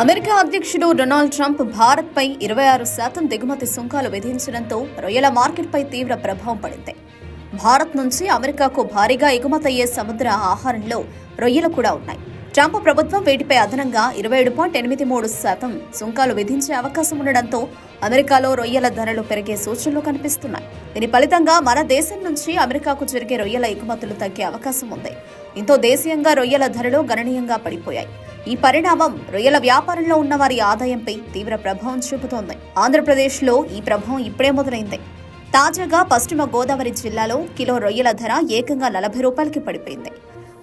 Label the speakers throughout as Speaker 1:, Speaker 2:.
Speaker 1: America అధ్యక్షుడు Donald Trump భారత్పై ఇరవై ఆరు శాతం దిగుమతి సుంకాలు విధించడంతో రొయ్యల మార్కెట్పై తీవ్ర ప్రభావం పడింది. భారత్ నుంచి అమెరికాకు భారీగా ఎగుమతయ్యే సముద్ర ఆహారంలో రొయ్యలు కూడా ఉన్నాయి. ట్రంప్ ప్రభుత్వం వీటిపై అదనంగా ఇరవై ఏడు పాయింట్ ఎనిమిది మూడు శాతం సుంకాలు విధించే అవకాశం ఉండడంతో అమెరికాలో రొయ్యల ధరలు పెరిగే సూచనలు కనిపిస్తున్నాయి. దీని ఫలితంగా మన దేశం నుంచి అమెరికాకు జరిగే రొయ్యల ఎగుమతులు తగ్గే అవకాశం ఉంది. దీంతో దేశీయంగా రొయ్యల ధరలు గణనీయంగా పడిపోయాయి. ఈ పరిణామం రొయ్యల వ్యాపారంలో ఉన్న వారి ఆదాయంపై తీవ్ర ప్రభావం చూపుతోంది. ఆంధ్రప్రదేశ్లో ఈ ప్రభావం ఇప్పుడే మొదలైంది. తాజాగా పశ్చిమ గోదావరి జిల్లాలో కిలో రొయ్యల ధర ఏకంగా నలభై రూపాయలకి పడిపోయింది.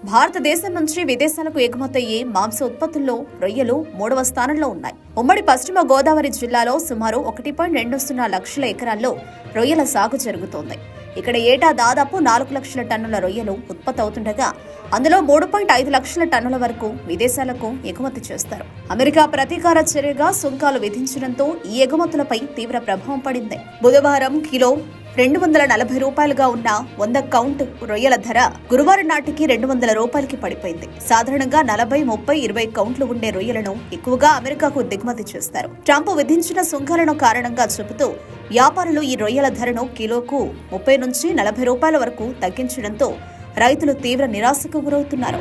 Speaker 1: భారతదేశం నుంచి విదేశాలకు ఎగుమతయ్యే మాంస ఉత్పత్తుల్లో రొయ్యలు మూడవ స్థానంలో ఉన్నాయి. ఉమ్మడి పశ్చిమ గోదావరి జిల్లాలో సుమారు ఒకటి పాయింట్ రెండు సున్నా లక్షల ఎకరాల్లో రొయ్యల సాగు జరుగుతోంది. ఇక్కడ ఏటా దాదాపు నాలుగు లక్షల టన్నుల రొయ్యలు ఉత్పత్తి అవుతుండగా అందులో మూడు పాయింట్ ఐదు లక్షల టన్నుల వరకు విదేశాలకు ఎగుమతి చేస్తారు. అమెరికా ప్రతీకార చర్యగా సుంకాలు విధించడంతో ఈ ఎగుమతులపై తీవ్ర ప్రభావం పడింది. బుధవారం కిలో రెండు వందల నలభై రూపాయలుగా ఉన్న వంద కౌంట్ రొయ్యల ధర గురువారం నాటికి రెండు వందల రూపాయలకి పడిపోయింది. సాధారణంగా నలభై ముప్పై ఇరవై కౌంట్లు ఉండే రొయ్యలను ఎక్కువగా అమెరికాకు దిగుమతి చేస్తారు. ట్రంప్ విధించిన సుంకాలను కారణంగా చెబుతూ వ్యాపారులు ఈ రొయ్యల ధరను కిలోకు ముప్పై నుంచి నలభై రూపాయల వరకు తగ్గించడంతో రైతులు తీవ్ర నిరాశకు గురవుతున్నారు.